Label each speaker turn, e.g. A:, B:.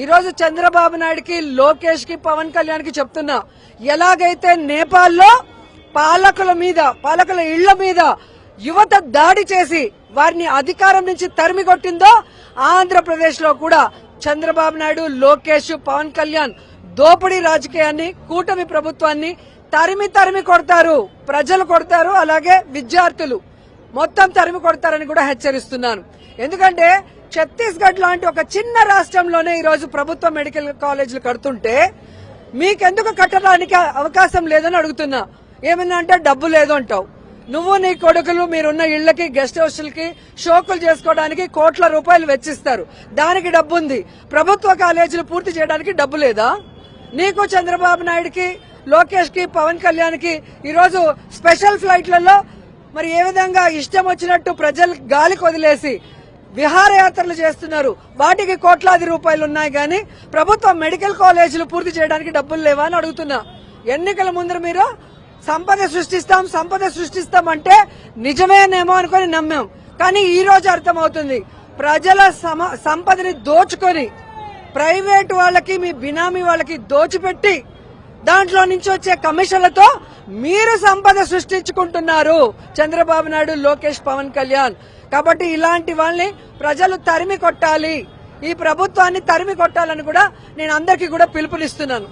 A: ఈరోజు చంద్రబాబు నాయుడుకి లోకేష్కి పవన్ కళ్యాణ్కి చెప్తున్నా. ఎలాగైతే నేపాల్లో పాలకుల మీద పాలకుల ఇళ్ళ మీద యువత దాడి చేసి వారిని అధికారం నుంచి తరిమి కొట్టిందో ఆంధ్రప్రదేశ్లో కూడా చంద్రబాబు నాయుడు లోకేష్ పవన్ కళ్యాణ్ దోపిడీ రాజకీయాన్ని కూటమి ప్రభుత్వాన్ని తరిమి తరిమి కొడతారు. ప్రజలు కొడతారు అలాగే విద్యార్థులు. మొత్తం తరిమి కొడతారని కూడా హెచ్చరిస్తున్నాను. ఎందుకంటే ఛత్తీస్గఢ్ లాంటి ఒక చిన్న రాష్ట్రంలోనే ఈరోజు ప్రభుత్వ మెడికల్ కాలేజీలు కడుతుంటే మీకెందుకు కట్టడానికి అవకాశం లేదని అడుగుతున్నా. ఏమన్నా అంటే డబ్బు లేదు అంటావు. నువ్వు నీ కొడుకులు మీరున్న ఇళ్ళకి గెస్ట్ హౌస్లకి షోకులు చేసుకోవడానికి కోట్ల రూపాయలు వెచ్చిస్తారు. దానికి డబ్బు ఉంది ప్రభుత్వ కాలేజీలు పూర్తి చేయడానికి డబ్బు లేదా? నీకు చంద్రబాబు నాయుడుకి లోకేష్కి పవన్ కళ్యాణ్కి ఈరోజు స్పెషల్ ఫ్లైట్లలో మరి ఏ విధంగా ఇష్టం వచ్చినట్టు ప్రజలు గాలికి వదిలేసి విహారయాత్రలు చేస్తున్నారు. వాటికి కోట్లాది రూపాయలు ఉన్నాయి కానీ ప్రభుత్వ మెడికల్ కాలేజీలు పూర్తి చేయడానికి డబ్బులు లేవా అని అడుగుతున్నా. ఎన్నికల ముందర మీరు సంపద సృష్టిస్తాం సంపద సృష్టిస్తాం అంటే నిజమేనేమో అనుకొని నమ్మాం. కానీ ఈ రోజు అర్థమవుతుంది. ప్రజల సమ- సంపదని దోచుకొని ప్రైవేట్ వాళ్ళకి మీ బినామీ వాళ్ళకి దోచిపెట్టి దాంట్లో నుంచి వచ్చే కమిషన్లతో మీరు సంపద సృష్టించుకుంటున్నారు. చంద్రబాబు నాయుడు లోకేష్ పవన్ కళ్యాణ్. కాబట్టి ఇలాంటి వాళ్ళని ప్రజలు తరిమి కొట్టాలి. ఈ ప్రభుత్వాన్ని తరిమి కొట్టాలని కూడా నేను అందరికీ కూడా పిలుపునిస్తున్నాను.